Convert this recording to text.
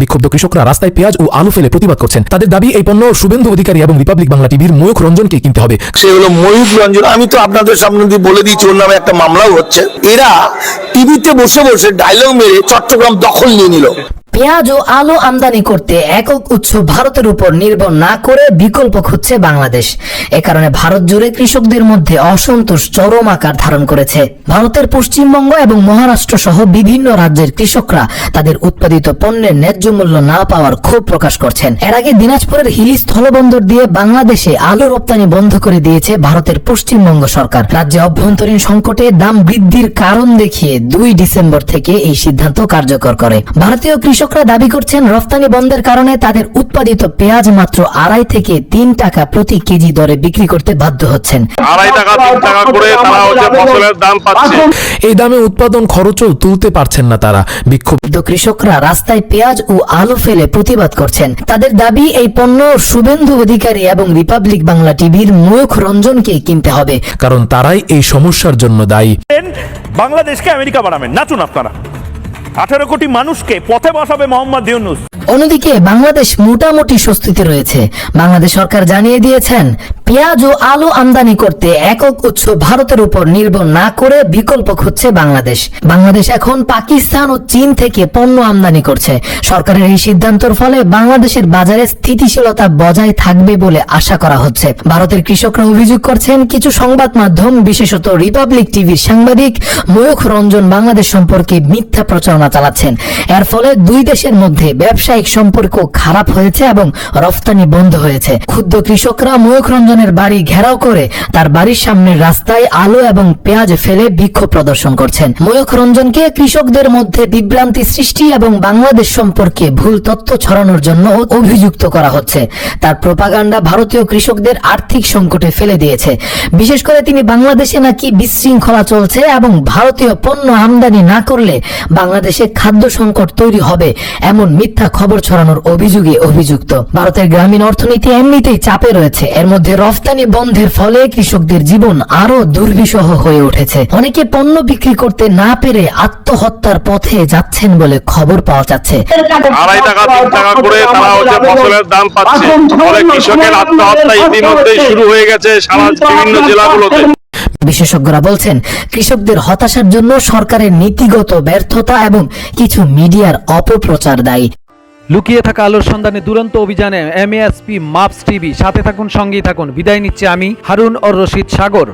বিক্ষুব্ধ কৃষকরা রাস্তায় পেঁয়াজ ও আলু ফেলে প্রতিবাদ করছেন। তাদের দাবি, এই পণ্য শুভেন্দু অধিকারী এবং রিপাবলিক বাংলা টিভির ময়ূখ রঞ্জনকে কিনতে হবে। সে হলো ময়ূর রঞ্জন। আমি তো আপনাদের সামনে দিয়ে বলে দিয়েছি, ওর নামে একটা মামলাও হচ্ছে। এরা টিভিতে বসে বসে ডায়লগ মেরে চট্টগ্রাম দখল নিয়ে নিল। পেঁয়াজ ও আলু আমদানি করতে একক উৎস ভারতের উপর নির্ভর না করে বিকল্প খুঁজছে বাংলাদেশ। এ কারণে ভারত জুড়ে কৃষকদের মধ্যে অসন্তোষ চরম আকার ধারণ করেছে। ভারতের পশ্চিমবঙ্গ এবং মহারাষ্ট্র সহ বিভিন্ন রাজ্যের কৃষকরা তাদের উৎপাদিত পণ্যের ন্যায্য মূল্য না পাওয়ার ক্ষোভ প্রকাশ করছেন। এর আগে দিনাজপুরের হিলি স্থলবন্দর দিয়ে বাংলাদেশে আলু রপ্তানি বন্ধ করে দিয়েছে ভারতের পশ্চিমবঙ্গ সরকার। রাজ্যে অভ্যন্তরীণ সংকটে দাম বৃদ্ধির কারণ দেখিয়ে দুই ডিসেম্বর থেকে এই সিদ্ধান্ত কার্যকর করে। ভারতীয় কৃষকরা দাবি করছেন রফতানি বন্ধের কারণে তাদের উৎপাদিত পেঁয়াজ মাত্র আড়াই থেকে তিন টাকা প্রতি কেজি দরে বিক্রি করতে বাধ্য হচ্ছেন। আড়াই টাকা তিন টাকা করে তারা হচ্ছে ফসলের দাম পাচ্ছে। এই দামে উৎপাদন খরচও তুলতে পারছেন না তারা। বিক্ষোভ ক্ষুব্ধ কৃষকরা রাস্তায় পেঁয়াজ ও আলু ফেলে প্রতিবাদ করছেন। তাদের দাবি এই পণ্য শুভেন্দু অধিকারী এবং রিপাবলিক বাংলা টিভির মুখ রঞ্জনকে কিনতে হবে। কারণ তারাই এই সমস্যার জন্য দায়ী। বাংলাদেশকে আমেরিকা বানাবেন। নাচুন আপনারা। আঠারো কোটি মানুষকে পথে বসাবে মোহাম্মদ ইউনুস। অন্যদিকে বাংলাদেশ মোটামুটি স্বস্তিতে রয়েছে। বাংলাদেশ সরকার জানিয়ে দিয়েছেন পেঁয়াজ ও আলু আমদানি করতে একক উৎস ভারতের উপর নির্ভর না করে বিকল্প খুঁজছে বাংলাদেশ। বাংলাদেশ এখন পাকিস্তান ও চীন থেকে পণ্য আমদানি করছে। সরকারের এই সিদ্ধান্তের ফলে বাংলাদেশের বাজারে স্থিতিশীলতা বজায় থাকবে বলে আশা করা হচ্ছে। ভারতের কৃষকরা অভিযোগ করছেন, কিছু সংবাদ মাধ্যম, বিশেষত রিপাবলিক টিভির সাংবাদিক ময়ূখ রঞ্জন বাংলাদেশ সম্পর্কে মিথ্যা প্রচারণা চালাচ্ছেন। এর ফলে দুই দেশের মধ্যে ব্যবসায়িক সম্পর্ক খারাপ হয়েছে এবং রফতানি বন্ধ হয়েছে। ক্ষুদ্র কৃষকরা ময়ূখ রঞ্জনের বাড়ি ঘেরাও করে তার বাড়ির সামনের রাস্তায় আলু এবং পেঁয়াজ ফেলে বিক্ষোভ প্রদর্শন করছেন। ময়ূখ রঞ্জনকে কৃষকদের মধ্যে বিভ্রান্তি সৃষ্টি এবং বাংলাদেশ সম্পর্কে ভুল তথ্য ছড়ানোর জন্য অভিযুক্ত করা হচ্ছে। তার প্রপাগান্ডা ভারতীয় কৃষকদের আর্থিক সংকটে ফেলে দিয়েছে। বিশেষ করে তিনি বাংলাদেশে নাকি বিশৃঙ্খলা চলছে এবং ভারতীয় পণ্য আমদানি না করলে বাংলাদেশে খাদ্য সংকট তৈরি হবে এমন মিথ্যা খবর ছড়ানোর অভিযোগে অভিযুক্ত। ভারতের গ্রামীণ অর্থনীতি এমনিতেই চাপে রয়েছে। এর মধ্যে রফতানি বন্ধের ফলে কৃষকদের জীবন আরও দুর্বিষহ হয়ে উঠেছে। অনেকে পণ্য বিক্রি করতে না পেরে আত্মহত্যার পথে যাচ্ছেন বলে খবর পাওয়া যাচ্ছে। আড়াই টাকা তিন টাকা করে তারা হচ্ছে ফসলের দাম পাচ্ছে। ফলে কৃষকের আত্মহত্যা ইতিমধ্যেই শুরু হয়ে গেছে সারা বিভিন্ন জেলাগুলোতে। বিশেষজ্ঞরা বলছেন কৃষকদের হতাশার জন্য সরকারের নীতিগত ব্যর্থতা এবং কিছু মিডিয়ার অপপ্রচার দায়ী। লুকিয়ে থাকা আলোর সন্ধানে দুরন্ত অভিযানে M S P maps TV, সাথে থাকুন, সঙ্গেই থাকুন। বিদায় নিচ্ছে আমি, হারুন ও রশিদ সাগর।